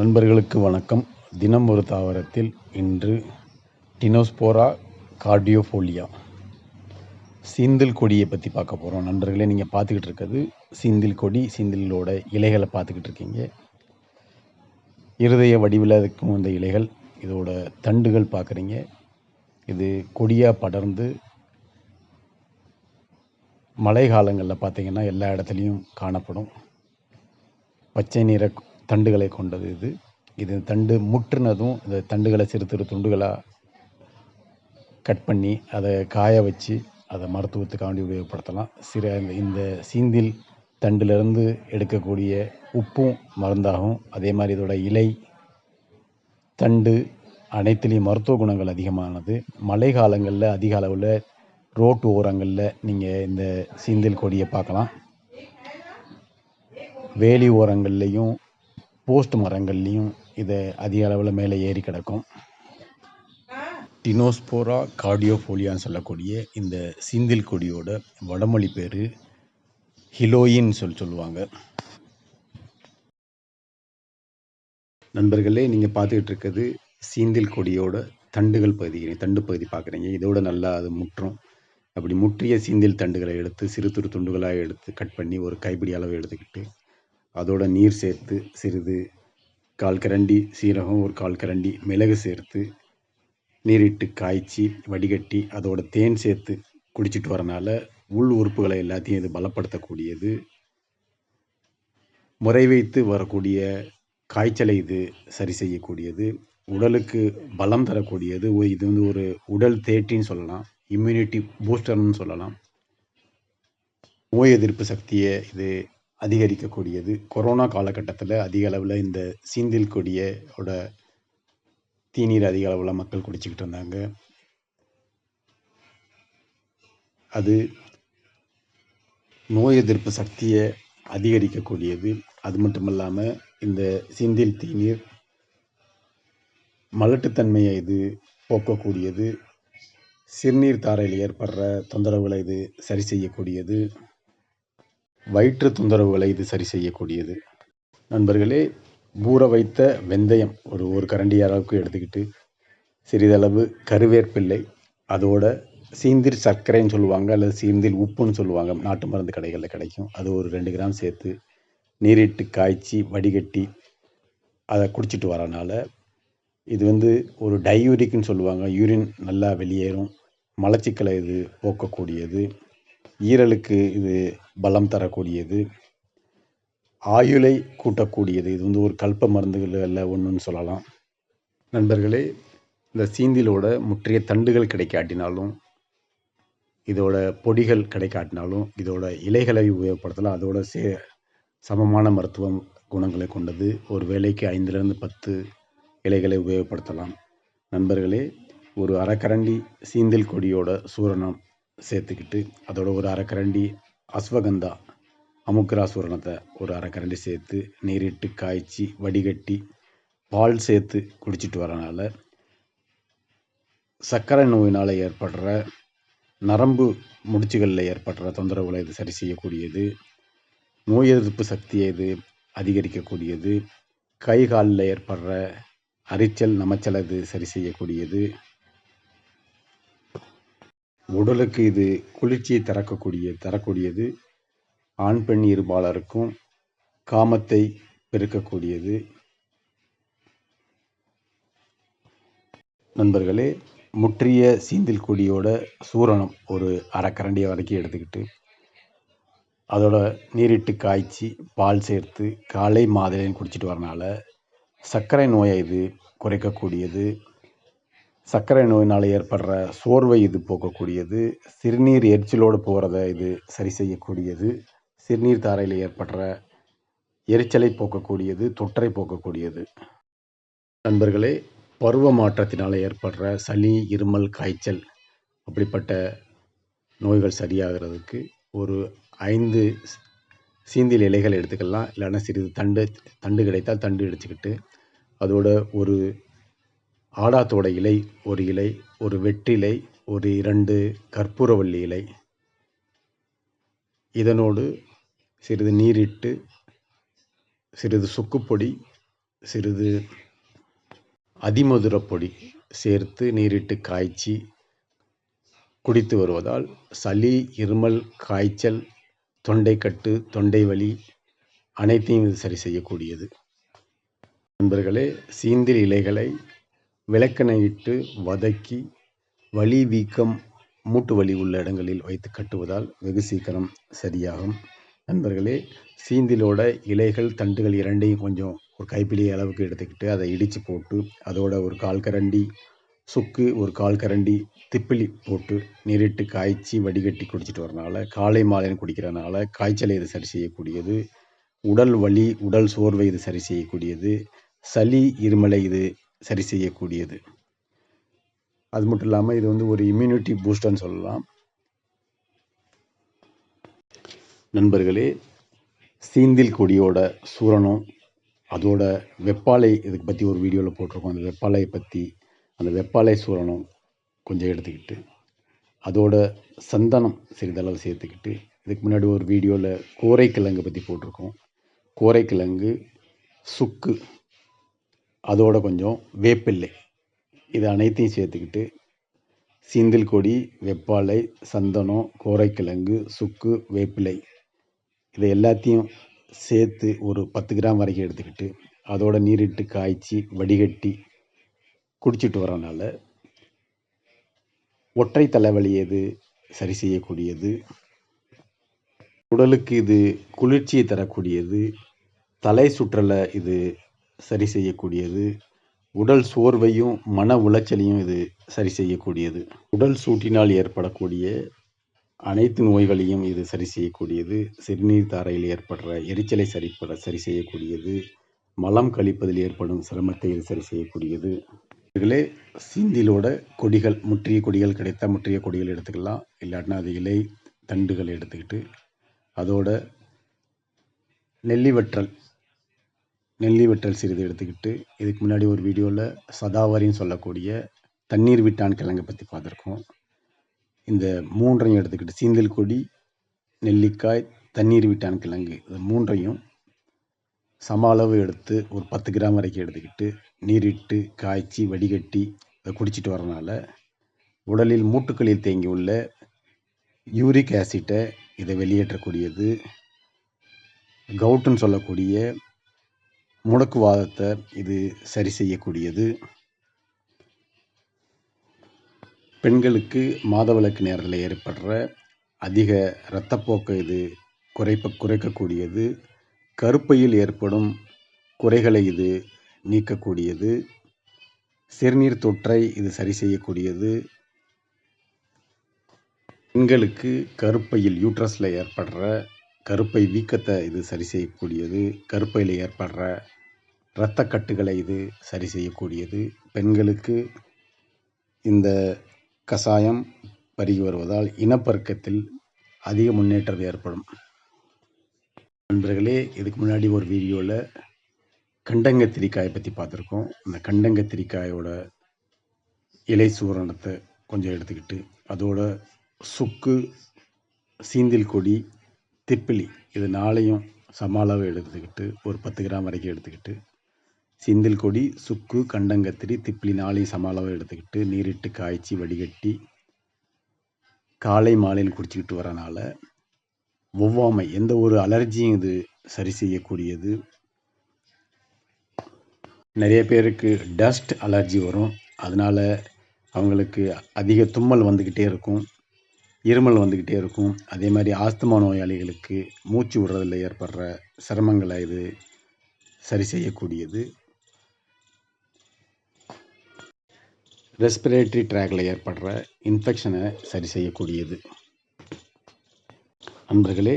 நண்பர்களுக்கு வணக்கம். தினம் ஒரு தாவரத்தில் இன்று டினோஸ்போரா கார்டியோஃபோலியா. சீந்தில் கொடியை பற்றி பார்க்க போகிறோம் நண்பர்களே நீங்கள் பார்த்துக்கிட்டு இருக்கிறது சீந்தில் கொடி சீந்திலோட இலைகளை பார்த்துக்கிட்டு இருக்கீங்க. இருதய வடிவில் இருக்கும் இந்த இலைகள் இதோட தண்டுகள் பார்க்குறீங்க. இது கொடியாக படர்ந்து மழை காலங்களில் பார்த்திங்கன்னா எல்லா இடத்துலையும் காணப்படும். பச்சை நிற தண்டுகளை கொண்டது இது. இது தண்டு முற்றுனதும் இந்த தண்டுகளை சிறு சிறு துண்டுகளாக கட் பண்ணி அதை காய வச்சு அதை மருத்துவத்துக்காண்டி உபயோகப்படுத்தலாம். சிற இந்த- இந்த சீந்தில் தண்டிலிருந்து எடுக்கக்கூடிய உப்பும் மருந்தாகும் அதே மாதிரி இதோட இலை தண்டு அனைத்துலேயும் மருத்துவ குணங்கள் அதிகமானது. மழை காலங்களில் அதிக அளவில் ரோட்டு ஓரங்களில் நீங்கள் இந்த சீந்தில் கொடியை பார்க்கலாம். வேலி ஓரங்கள்லேயும் போஸ்ட் மரங்கள்லேயும் இதை அதிக அளவில் மேலே ஏறி கிடக்கும். டினோஸ்போரா கார்டியோஃபோலியான்னு சொல்லக்கூடிய இந்த சீந்தில் கொடியோட வடமொழி பேர் ஹிலோயின் சொல்லி சொல்லுவாங்க. நண்பர்களே நீங்கள் பார்த்துக்கிட்டு இருக்கிறது சீந்தில் கொடியோட தண்டுகள் பகுதி. தண்டு பகுதி பார்க்குறீங்க. இதோட நல்லா அது முற்றும். அப்படி முற்றிய சீந்தில் தண்டுகளை எடுத்து சிறு சிறு துண்டுகளாக எடுத்து கட் பண்ணி ஒரு கைப்பிடி அளவு எடுத்துக்கிட்டு அதோட நீர் சேர்த்து சிறிது கால் கரண்டி சீரகம் ஒரு கால் கரண்டி மிளகு சேர்த்து நீரிட்டு காய்ச்சி வடிகட்டி அதோட தேன் சேர்த்து குடிச்சிட்டு வரனால உள் உறுப்புகளை எல்லாத்தையும் இது பலப்படுத்தக்கூடியது. முறை வைத்து வரக்கூடிய காய்ச்சலை இது சரி செய்யக்கூடியது. உடலுக்கு பலம் தரக்கூடியது. இது வந்து ஒரு உடல் தேட்டின்னு சொல்லலாம். இம்யூனிட்டி பூஸ்டர்னு சொல்லலாம். நோய் எதிர்ப்பு சக்தியை இது அதிகரிக்கக்கூடியது. கொரோனா காலகட்டத்தில் அதிக அளவில் இந்த சீந்தில் கொடியோட தீநீர் அதிக அளவில் மக்கள் குடிச்சிக்கிட்டு இருந்தாங்க. அது நோய் எதிர்ப்பு சக்தியை அதிகரிக்கக்கூடியது. அது மட்டும் இல்லாமல் இந்த சிந்தில் தீநீர் மலட்டுத்தன்மையை இது போக்கக்கூடியது. சிறுநீர் தாரையில் ஏற்படுற தொந்தரவுகளை இது சரி செய்யக்கூடியது. வயிற்று தொந்தரவுகளை இது சரி செய்யக்கூடியது. நண்பர்களே ஊற வைத்த வெந்தயம் ஒரு ஒரு கரண்டி அளவுக்கு எடுத்துக்கிட்டு சிறிதளவு கருவேற்பிள்ளை அதோட சீந்தில் சர்க்கரைன்னு சொல்லுவாங்க அல்லது சீந்தில் உப்புன்னு சொல்லுவாங்க நாட்டு மருந்து கடைகளில் கிடைக்கும். அது ஒரு ரெண்டு கிராம் சேர்த்து நீரிட்டு காய்ச்சி வடிகட்டி அதை குடிச்சிட்டு வரனால இது வந்து ஒரு டையூரிக்னு சொல்லுவாங்க யூரின் நல்லா வெளியேறும் மலச்சிக்கலை இது போக்கக்கூடியது. ஈரலுக்கு இது பலம் தரக்கூடியது. ஆயுளை கூட்டக்கூடியது. இது வந்து ஒரு கல்ப மருந்துகளில் ஒன்றுன்னு சொல்லலாம். நண்பர்களே இந்த சீந்திலோட முற்றிய தண்டுகள் கிடைக்காட்டினாலும் இதோட பொடிகள் கிடைக்காட்டினாலும் இதோட இலைகளை உபயோகப்படுத்தலாம். அதோட சே சமமான மருத்துவ குணங்களை கொண்டது ஒரு வேலைக்கு ஐந்துலேருந்து பத்து இலைகளை உபயோகப்படுத்தலாம். நண்பர்களே ஒரு அரைக்கரண்டி சீந்தில் கொடியோட சூரணம் சேர்த்துக்கிட்டு அதோட ஒரு அரைக்கரண்டி அஸ்வகந்தா அமுக்கராசூரணத்தை ஒரு அரைக்கரண்டி சேர்த்து நீரிட்டு காய்ச்சி வடிகட்டி பால் சேர்த்து குடிச்சிட்டு வரனால சர்க்கரை நோயினால் ஏற்படுற நரம்பு முடிச்சுகளில் ஏற்படுற தொந்தரவுகளை இது சரி செய்யக்கூடியது. நோய் எதிர்ப்பு சக்தியை இது அதிகரிக்கக்கூடியது. கை காலில் ஏற்படுற அரிச்சல் நமைச்சல் இது சரி செய்யக்கூடியது. உடலுக்கு இது குளிர்ச்சியை தரக்கக்கூடிய தரக்கூடியது. ஆண் பெண் இருபாலருக்கும் காமத்தை பெருக்கக்கூடியது. நண்பர்களே முற்றிய சீந்தில் கொடியோட சூரணம் ஒரு அரைக்கரண்டியை வரைக்கும் எடுத்துக்கிட்டு அதோட நீரிட்டு காய்ச்சி பால் சேர்த்து காலை மாதுளையும் குடிச்சிட்டு வரனால சர்க்கரை நோயை இது குறைக்கக்கூடியது. சர்க்கரை நோயினால் ஏற்படுற சோர்வை இது போக்கக்கூடியது. சிறுநீர் எரிச்சலோடு போகிறத இது சரி செய்யக்கூடியது. சிறுநீர் தாரையில் ஏற்படுற எரிச்சலை போக்கக்கூடியது தொற்றை போக்கக்கூடியது. நண்பர்களே பருவ மாற்றத்தினால் ஏற்படுற சளி இருமல் காய்ச்சல் அப்படிப்பட்ட நோய்கள் சரியாகிறதுக்கு ஒரு ஐந்து சீந்தில் இலைகள் எடுத்துக்கலாம். இல்லைன்னா சிறிது தண்டு தண்டு கிடைத்தால் தண்டு எடுத்துக்கிட்டு அதோட ஒரு ஆடாத்தோட இலை ஒரு இலை ஒரு வெற்றிலை ஒரு இரண்டு கற்பூரவள்ளி இலை. இதனோடு சிறிது நீரிட்டு சிறிது சுக்குப்பொடி சிறிது அதிமதுரப்பொடி சேர்த்து நீரிட்டு காய்ச்சி குடித்து வருவதால் சளி இருமல் காய்ச்சல் தொண்டைக்கட்டு தொண்டை வலி அனைத்தையும் இது சரி செய்யக்கூடியது. நண்பர்களே சீந்தில் இலைகளை விளக்கெண்ணெயிட்டு வதக்கி வலி வீக்கம் மூட்டு வலி உள்ள இடங்களில் வைத்து கட்டுவதால் வெகு சீக்கிரம் சரியாகும். நண்பர்களே சீந்திலோட இலைகள் தண்டுகள் இரண்டையும் கொஞ்சம் ஒரு கைப்பிடி அளவுக்கு எடுத்துக்கிட்டு அதை இடித்து போட்டு அதோட ஒரு கால் கரண்டி சுக்கு ஒரு கால் கரண்டி திப்பிலி போட்டு நீரிட்டு காய்ச்சி வடிகட்டி குடிச்சிட்டு வரனால காலை மாலைன்னு குடிக்கிறனால காய்ச்சலை இது சரி செய்யக்கூடியது உடல் வலி உடல் சோர்வை இது சரி செய்யக்கூடியது சளி இருமலை இது சரி செய்யக்கூடியது. அது மட்டும் இல்லாமல் இது வந்து ஒரு இம்யூனிட்டி பூஸ்டர்னு சொல்லலாம். நண்பர்களே சீந்தில் கொடியோட சூரணம் அதோட வெப்பாலை இதுக்கு பற்றி ஒரு வீடியோவில் போட்டிருக்கோம். அந்த வெப்பாலையை பற்றி அந்த வெப்பாலை சூரணம் கொஞ்சம் எடுத்துக்கிட்டு அதோட சந்தனம் சிறிதளவு சேர்த்துக்கிட்டு இதுக்கு முன்னாடி ஒரு வீடியோவில் கோரைக்கிழங்கு பற்றி போட்டிருக்கோம். கோரைக்கிழங்கு சுக்கு அதோட கொஞ்சம் வேப்பில்லை இது அனைத்தையும் சேர்த்துக்கிட்டு சீந்தில் கொடி வெப்பாலை சந்தனம் கோரைக்கிழங்கு சுக்கு வேப்பிலை இதை எல்லாத்தையும் சேர்த்து ஒரு பத்து கிராம் வரைக்கும் எடுத்துக்கிட்டு அதோட நீரிட்டு காய்ச்சி வடிகட்டி குடிச்சிட்டு வரனால ஒற்றை தலைவலி எது சரி செய்யக்கூடியது உடலுக்கு இது குளிர்ச்சியை தரக்கூடியது தலை சுற்றலை இது சரி செய்யக்கூடியது. உடல் சோர்வையும் மன உளைச்சலையும் இது சரி செய்யக்கூடியது. உடல் சூட்டினால் ஏற்படக்கூடிய அனைத்து நோய்களையும் இது சரி செய்யக்கூடியது. சிறுநீர் தாரையில் ஏற்படுற எரிச்சலை சரிப்பட சரி செய்யக்கூடியது. மலம் கழிப்பதில் ஏற்படும் சிரமத்தை இது சரி செய்யக்கூடியது. இதிலே சீந்திலோட கொடிகள் முற்றிய கொடிகள் கிடைத்தா முற்றிய கொடிகள் எடுத்துக்கலாம். இல்லாட்டினா அது இலை தண்டுகள் எடுத்துக்கிட்டு அதோட நெல்லிவற்றல் நெல்லி வெட்டல் சிறிது எடுத்துக்கிட்டு இதுக்கு முன்னாடி ஒரு வீடியோவில் சதாவரின்னு சொல்லக்கூடிய தண்ணீர் விட்டான் கிழங்கை பற்றி பார்த்துருக்கோம். இந்த மூன்றையும் எடுத்துக்கிட்டு சீந்தல் கொடி நெல்லிக்காய் தண்ணீர் விட்டான் கிழங்கு இது மூன்றையும் சம அளவு எடுத்து ஒரு பத்து கிராம் வரைக்கும் எடுத்துக்கிட்டு நீரிட்டு காய்ச்சி வடிகட்டி அதை குடிச்சிட்டு வரனால உடலில் மூட்டுக்களில் தேங்கியுள்ள யூரிக் ஆசிட்டை இதை வெளியேற்றக்கூடியது. கவுட்டுன்னு சொல்லக்கூடிய முடக்குவாதத்தை இது சரி செய்யக்கூடியது. பெண்களுக்கு மாதவிலக்கு நேரத்தில் ஏற்படுற அதிக இரத்தப்போக்கை இது குறைப்ப குறைக்கக்கூடியது. கருப்பையில் ஏற்படும் குறைகளை இது நீக்கக்கூடியது. சிறுநீர் தொற்றை இது சரி செய்யக்கூடியது. பெண்களுக்கு கருப்பையில் யூட்ரஸில் ஏற்படுற கருப்பை வீக்கத்தை இது சரி செய்யக்கூடியது. கருப்பையில் ஏற்படுற இரத்தக்கட்டுகளை இது சரி செய்யக்கூடியது. பெண்களுக்கு இந்த கஷாயம் பருகி வருவதால் இனப்பெருக்கத்தில் அதிக முன்னேற்றம் ஏற்படும். நண்பர்களே இதுக்கு முன்னாடி ஒரு வீடியோவில் கண்டங்கத்திரிக்காயை பற்றி பார்த்துருக்கோம். அந்த கண்டங்கத்திரிக்காயோட இலை சூரணத்தை கொஞ்சம் எடுத்துக்கிட்டு அதோட சுக்கு சீந்தில் கொடி திப்பிலி இது நாளையும் சம அளவு எடுத்துக்கிட்டு ஒரு பத்து கிராம் வரைக்கும் எடுத்துக்கிட்டு சிந்தில் கொடி சுக்கு கண்டங்கத்திரி திப்பிலி நாளையும் சமாளவை எடுத்துக்கிட்டு நீரிட்டு காய்ச்சி வடிகட்டி காலை மாலையில் குடிச்சிக்கிட்டு வரனால ஒவ்வாமை எந்த ஒரு அலர்ஜியும் இது சரி செய்யக்கூடியது. நிறைய பேருக்கு டஸ்ட் அலர்ஜி வரும். அதனால் அவங்களுக்கு அதிக தும்மல் வந்துக்கிட்டே இருக்கும். இருமல் வந்துக்கிட்டே இருக்கும். அதே மாதிரி ஆஸ்துமா நோயாளிகளுக்கு மூச்சு விடுறதில் ஏற்படுற சிரமங்களை இது சரி செய்யக்கூடியது. ரெஸ்பிரேட்டரி ட்ராக்ல ஏற்படுற இன்ஃபெக்ஷனை சரி செய்யக்கூடியது. நண்பர்களே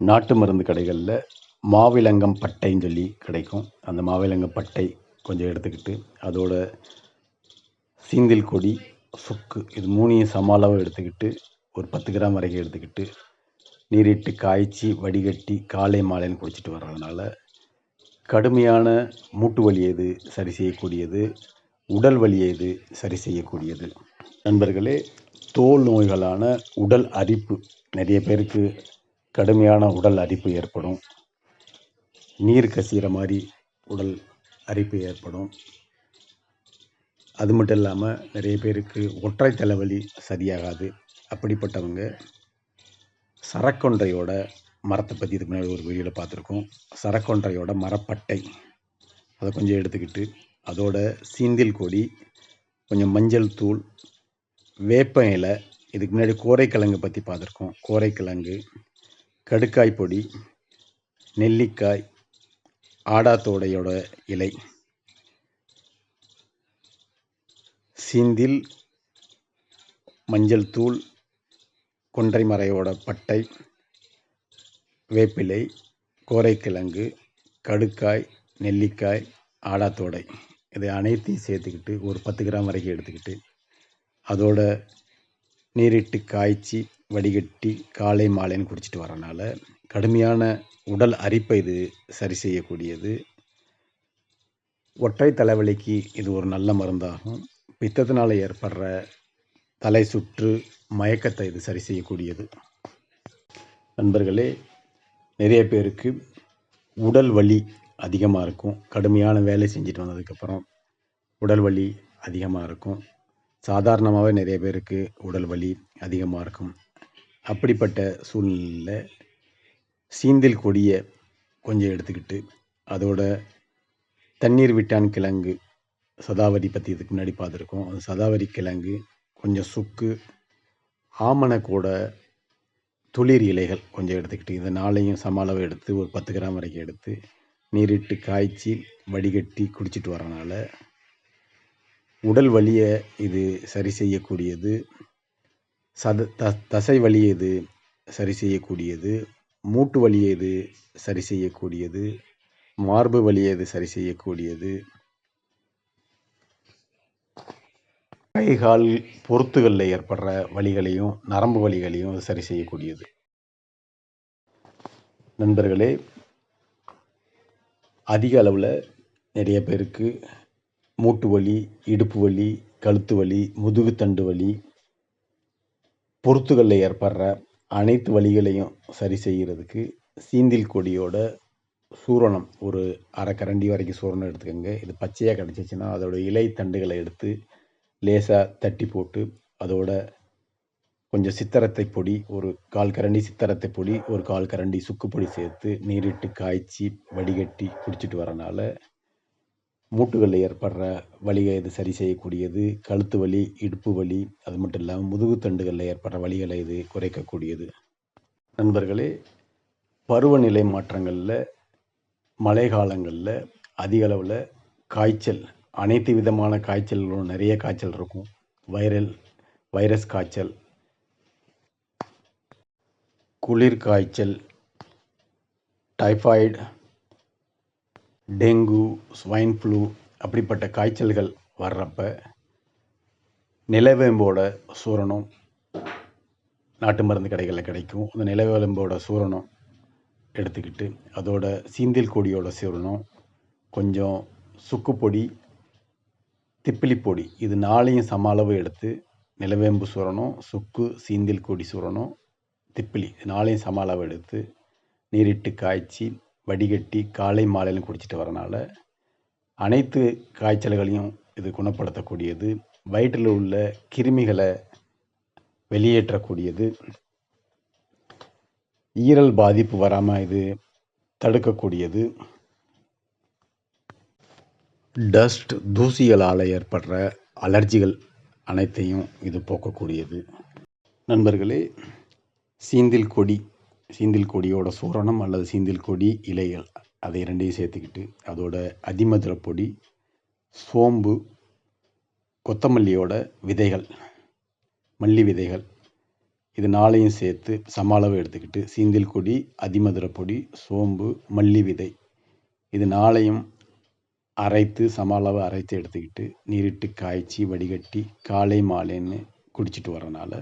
நாட்டு மருந்து கடைகளில் மாவிலங்கம் பட்டைன்னு சொல்லி கிடைக்கும். அந்த மாவிலங்கம் பட்டை கொஞ்சம் எடுத்துக்கிட்டு அதோட சீந்தில் கொடி சுக்கு இது மூணையும் சம அளவு எடுத்துக்கிட்டு ஒரு பத்து கிராம் வரைக்கும் எடுத்துக்கிட்டு நீரிட்டு காய்ச்சி வடிகட்டி காலை மாலைன்னு குடிச்சிட்டு வர்றதுனால கடுமையான மூட்டு வலி எது சரி செய்யக்கூடியது. உடல் வலியை இது சரி செய்யக்கூடியது. நண்பர்களே தோல் நோய்களான உடல் அரிப்பு. நிறைய பேருக்கு கடுமையான உடல் அரிப்பு ஏற்படும். நீர் கசிகிற மாதிரி உடல் அரிப்பு ஏற்படும். அது மட்டும் இல்லாமல் நிறைய பேருக்கு ஒற்றை தலைவலி சரியாகாது. அப்படிப்பட்டவங்க சரக்கொன்றையோட மரத்தை பற்றி இதுக்கு முன்னாடி ஒரு வீடியோவில் பார்த்துருக்கோம். சரக்கொன்றையோட மரப்பட்டை. அதை கொஞ்சம் எடுத்துக்கிட்டு அதோட சீந்தில் கொடி கொஞ்சம் மஞ்சள் தூள் வேப்ப இலை இதுக்கு முன்னாடி கோரைக்கிழங்கு பற்றி பார்த்துருக்கோம். கோரைக்கிழங்கு கடுக்காய் பொடி நெல்லிக்காய் ஆடாத்தோடையோட இலை சீந்தில் மஞ்சள் தூள் கொன்றை மறையோட பட்டை வேப்பிலை கோரைக்கிழங்கு கடுக்காய் நெல்லிக்காய் ஆடாத்தோடை இதை அனைத்தையும் சேர்த்துக்கிட்டு ஒரு பத்து கிராம் வரைக்கும் எடுத்துக்கிட்டு அதோட நீரிட்டு காய்ச்சி வடிகட்டி காலை மாலைன்னு குடிச்சிட்டு வரனால கடுமையான உடல் அரிப்பை இது சரி செய்யக்கூடியது. ஒற்றை தலைவலிக்கு இது ஒரு நல்ல மருந்தாகும். பித்தத்தினால் ஏற்படுற தலை சுற்று மயக்கத்தை இது சரி செய்யக்கூடியது. நண்பர்களே நிறைய பேருக்கு உடல் வலி அதிகமாக இருக்கும். கடுமையான வேலை செஞ்சுட்டு வந்ததுக்கப்புறம் உடல் வலி அதிகமாக இருக்கும். சாதாரணமாகவே நிறைய பேருக்கு உடல் வலி அதிகமாக இருக்கும். அப்படிப்பட்ட சூழ்நிலையில் சீந்தில் கொடியை கொஞ்சம் எடுத்துக்கிட்டு அதோட தண்ணீர் விட்டான் கிழங்கு சதாவரி பற்றி இதுக்கு முன்னாடி பார்த்துருக்கோம். அந்த சதாவரி கிழங்கு கொஞ்சம் சுக்கு ஆமணக்கூட துளிர் இலைகள் கொஞ்சம் எடுத்துக்கிட்டு இதை நாளையும் சம அளவு எடுத்து ஒரு பத்து கிராம் வரைக்கும் எடுத்து நீரிட்டு காய்ச்சி வடிகட்டி குடிச்சிட்டு வரனால உடல் வலியை இது சரி செய்யக்கூடியது. சத த தசை வலியை இது சரி செய்யக்கூடியது. மூட்டு வலியை இது சரி செய்யக்கூடியது. மார்பு வலியை இது சரி செய்யக்கூடியது. கை கால் பொருத்துகளில் ஏற்படுற வலிகளையும் நரம்பு வலிகளையும் சரி செய்யக்கூடியது. நண்பர்களே அதிக அளவில் நிறைய பேருக்கு மூட்டு வலி இடுப்பு வலி கழுத்து வலி முதுகுத்தண்டு வலி பொருத்துகளில் ஏற்படுற அனைத்து வலிகளையும் சரி செய்கிறதுக்கு சீந்தில் கொடியோட சூரணம் ஒரு அரை கரண்டி வரைக்கும் சூரணம் எடுத்துக்கோங்க. இது பச்சையாக கிடச்சிச்சின்னா அதோட இலை தண்டுகளை எடுத்து லேசாக தட்டி போட்டு அதோட கொஞ்சம் சித்தரத்தை பொடி ஒரு கால் கரண்டி சித்தரத்தை பொடி ஒரு கால் கரண்டி சுக்கு பொடி சேர்த்து நீரிட்டு காய்ச்சி வடிகட்டி குடிச்சிட்டு வரனால மூட்டுகளில் ஏற்படுற வலிகளை இது சரி செய்யக்கூடியது. கழுத்து வலி இடுப்பு வலி அது மட்டும் இல்லாமல் முதுகுத்தண்டுகளில் ஏற்படுற வலிகளை இது குறைக்கக்கூடியது. நண்பர்களே பருவநிலை மாற்றங்களில் மழை காலங்களில் அதிக அளவில் காய்ச்சல் அனைத்து விதமான காய்ச்சல்களும் நிறைய காய்ச்சல் இருக்கும். வைரல் வைரஸ் காய்ச்சல் குளிர் காய்ச்சல் டைஃபாய்டு டெங்கு ஸ்வைன் ஃப்ளூ அப்படிப்பட்ட காய்ச்சல்கள் வர்றப்ப நிலவேம்போட சூரணம் நாட்டு மருந்து கடைகளில் கிடைக்கும். அந்த நிலவேம்போட சூரணம் எடுத்துக்கிட்டு அதோட சீந்தில் கொடியோட சூரணம் கொஞ்சம் சுக்குப்பொடி திப்பிலி பொடி இது நாளையும் சம அளவு எடுத்து நிலவேம்பு சூரணம் சுக்கு சீந்தில் கொடி சூரணம் திப்பிலி. நாளையும் சம அளவு எடுத்து நீரிட்டு காய்ச்சி வடிகட்டி காலை மாலையிலும் குடிச்சிட்டு வரனால அனைத்து காய்ச்சல்களையும் இது குணப்படுத்தக்கூடியது. வயிற்றில் உள்ள கிருமிகளை வெளியேற்றக்கூடியது. ஈரல் பாதிப்பு வராமல் இது தடுக்கக்கூடியது. டஸ்ட் தூசிகளால் ஏற்படுற அலர்ஜிகள் அனைத்தையும் இது போக்கக்கூடியது. நண்பர்களே சீந்தில் கொடி சீந்தில் கொடியோட சூரணம் அல்லது சீந்தில் கொடி இலைகள் அதை ரெண்டையும் சேர்த்துக்கிட்டு அதோட அதிமதுரை பொடி சோம்பு கொத்தமல்லியோட விதைகள் மல்லி விதைகள் இது நாளையும் சேர்த்து சம அளவு எடுத்துக்கிட்டு சீந்தில் கொடி அதிமதுரை பொடி சோம்பு மல்லி விதை இது நாளையும் அரைத்து சம அளவு அரைத்து எடுத்துக்கிட்டு நீரிட்டு காய்ச்சி வடிகட்டி காலை மாலைன்னு குடிச்சிட்டு வரனால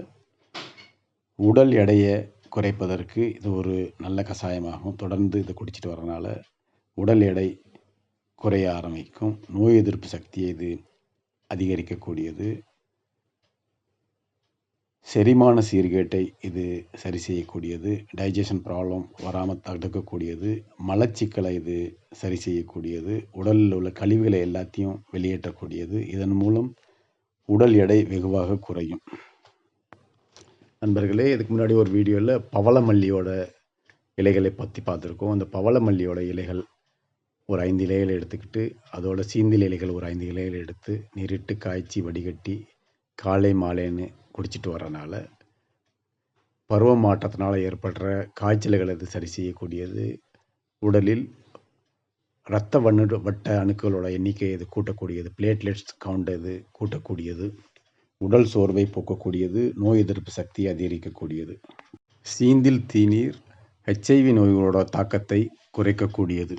உடல் எடையை குறைப்பதற்கு இது ஒரு நல்ல கஷாயமாகும். தொடர்ந்து இதை குடிச்சிட்டு வரனால உடல் எடை குறைய ஆரம்பிக்கும். நோய் எதிர்ப்பு சக்தியை இது அதிகரிக்கக்கூடியது. செரிமான சீர்கேட்டை இது சரி செய்யக்கூடியது. டைஜஷன் ப்ராப்ளம் வராமல் தடுக்கக்கூடியது. மலச்சிக்கலை இது சரி செய்யக்கூடியது. உடலில் உள்ள கழிவுகளை எல்லாத்தையும் வெளியேற்றக்கூடியது. இதன் மூலம் உடல் எடை வெகுவாக குறையும். நண்பர்களே இதுக்கு முன்னாடி ஒரு வீடியோவில் பவளமல்லியோட இலைகளை பற்றி பார்த்துருக்கோம். அந்த பவளமல்லியோட இலைகள் ஒரு ஐந்து இலைகள் எடுத்துக்கிட்டு அதோட சீந்தில் இலைகள் ஒரு ஐந்து இலைகள் எடுத்து நீரிட்டு காய்ச்சி வடிகட்டி காலை மாலைன்னு குடிச்சிட்டு வரனால பருவ மாற்றத்தினால் ஏற்படுற காய்ச்சல்களை இது சரி செய்யக்கூடியது. உடலில் இரத்த வண்ணு வட்ட அணுக்களோட எண்ணிக்கை இது கூட்டக்கூடியது. பிளேட்லெட்ஸ் கவுண்ட் இது கூட்டக்கூடியது. உடல் சோர்வை போக்கக்கூடியது நோய் எதிர்ப்பு சக்தியை அதிகரிக்கக்கூடியது. சீந்தில் தீநீர் ஹெச்ஐவி நோய்களோட தாக்கத்தை குறைக்கக்கூடியது.